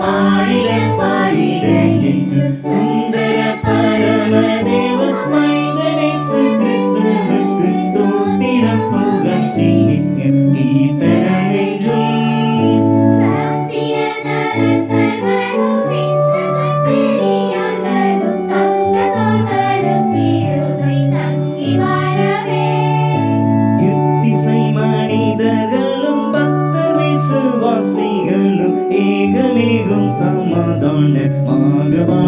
பாடிட பாடிட என்று சுந்தர பரமதேவ மைந்தனேசு கிறிஸ்துவுக்கு தோத்திரம் கீர்த்தனம் என்றும் எத்திசை ഏകമേകം സമാധാനമാകുവാൻ